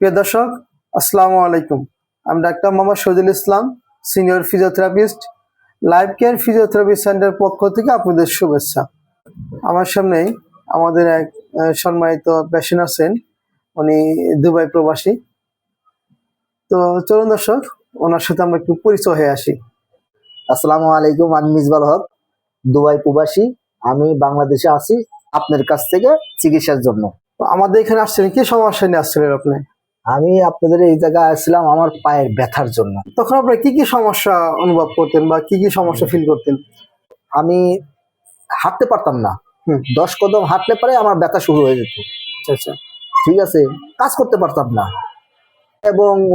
প্রিয় দর্শক, আসসালামু আলাইকুম। আমি doctor Mohammad Shahidul Islam, senior physiotherapist life care physiotherapy centre পক্ষ থেকে আপনাদের শুভেচ্ছা। আমার সামনেই আমাদের এক সম্মানিত পেশেন্ট আছেন। উনি দুবাই প্রবাসী। তো চলুন দর্শক, ওনার সাথে আমরা একটু পরিচয় হয়ে আসি। আসসালামু আলাইকুম, আমি মিসবাল হক, দুবাই প্রবাসী। আমি বাংলাদেশে আছি আপনার কাছ থেকে চিকিৎসার জন্য। আমাদের এখানে আসছেন কি? সমস্যা নিয়ে আসছিলেন আপনি। আমি আপনাদের এই জায়গায় আসছিলাম আমার পায়ের ব্যথার জন্য। তখন আপনার কি কি সমস্যা অনুভব করতেন বা কি কি সমস্যা ফিল করতেন? আমি হাঁটতে পারতাম না। দশ কদম হাঁটলে পরে আমার ব্যথা শুরু হয়ে যেত। আচ্ছা আচ্ছা। ঠিক আছে? কাজ করতে পারতাম না। এবং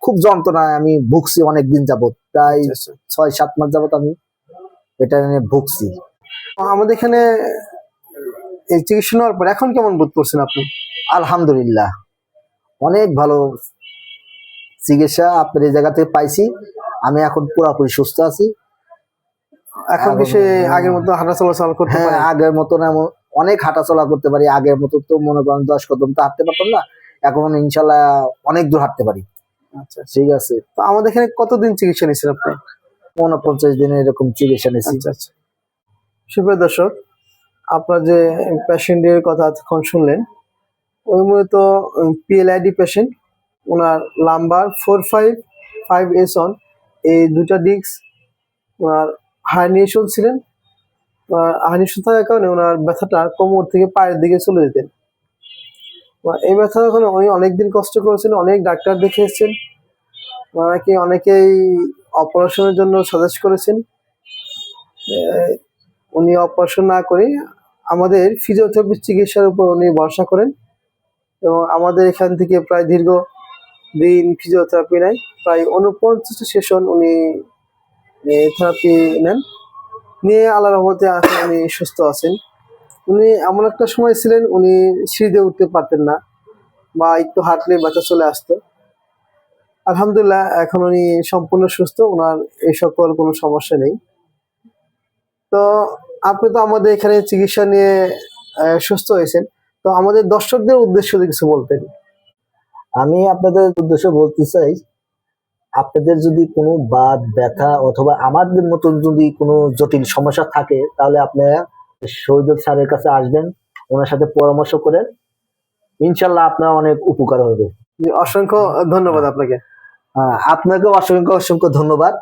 খুব যন্ত্রণায় আমি ভুগছি অনেক দিন যাবত প্রায় আচ্ছা। ছয় সাত মাস যাবত আমি এটা নিয়ে ভুগছি। আমাদের এখানে এই চিকিৎসা নেওয়ার পর এখন কেমন বোধ করছেন আপনি? আলহামদুলিল্লাহ। অনেক ভালো চিকিৎসা আপনার এই জায়গা থেকে পাইছি। আমি এখন পুরোপুরি সুস্থ আছি। এখন কি সে আগের মতো হাঁটা চলাচল করতে হ্যাঁ পারে? আগের মতন এমন অনেক হাঁটা চলা করতে পারি। আগের মতো তো মনে করেন দশ কদম তো হাঁটতে পারতাম না। এখন ইনশাল্লাহ অনেক দূর হাঁটতে পারি। আচ্ছা আচ্ছা। ঠিক আছে। তো আমাদের এখানে কতদিন চিকিৎসা নিয়েছেন আপনি? উনপঞ্চাশ দিনে এরকম চিকিৎসা নিয়েছি। আচ্ছা আচ্ছা। সুপ্রিয় দর্শক আপনার যে পেশেন্টের কথা এতক্ষণ শুনলেন ওই মূলত পিএলআইডি পেশেন্ট ওনার lumbar four five five S one এই দুটা ডিস্ক ওনার হার্নিয়েশন ছিলেন হার্নিয়েশন থাকার কারণে ওনার ব্যথাটা কোমর থেকে পায়ের দিকে চলে যেতেন। এই ব্যথা কারণে উনি অনেকদিন কষ্ট করেছেন, অনেক ডাক্তার দেখে এসেছেন ওনাকে অনেকেই অপারেশনের জন্য সাজেস্ট করেছেন। উনি অপারেশন না করে আমাদের ফিজিওথেরাপি চিকিৎসার উপর উনি ভরসা করেন। এবং আমাদের এখান থেকে প্রায় দীর্ঘ দিন ফিজিওথেরাপি নেয়। প্রায় উনপঞ্চাশটা সেশন উনি থেরাপি নেন। নিয়ে আল্লাহ রহমতে এখন উনি সুস্থ আছেন। উনি এমন একটা সময় ছিলেন, উনি সিঁড়িতে উঠতে পারতেন না বা একটু হাঁটলে ব্যথা চলে আসতো। আলহামদুলিল্লাহ, এখন উনি সম্পূর্ণ সুস্থ ওনার এই সকল কোনো সমস্যা নেই। তো, আপনি তো আমাদের এখানে চিকিৎসা নিয়ে সুস্থ হয়েছেন। তো আমাদের দর্শকদের উদ্দেশ্য কিছু বলতেন। আমি আপনাদের উদ্দেশ্য বলতে চাই আপনাদের যদি কোনো বাদ ব্যথা অথবা আমাদের মতন যদি কোনো জটিল সমস্যা থাকে তাহলে আপনারা শহীদুল স্যারের কাছে আসবেন ওনার সাথে পরামর্শ করেন। ইনশাল্লাহ আপনার অনেক উপকার হবে। অসংখ্য ধন্যবাদ আপনাকে। আপনাকে অসংখ্য অসংখ্য ধন্যবাদ।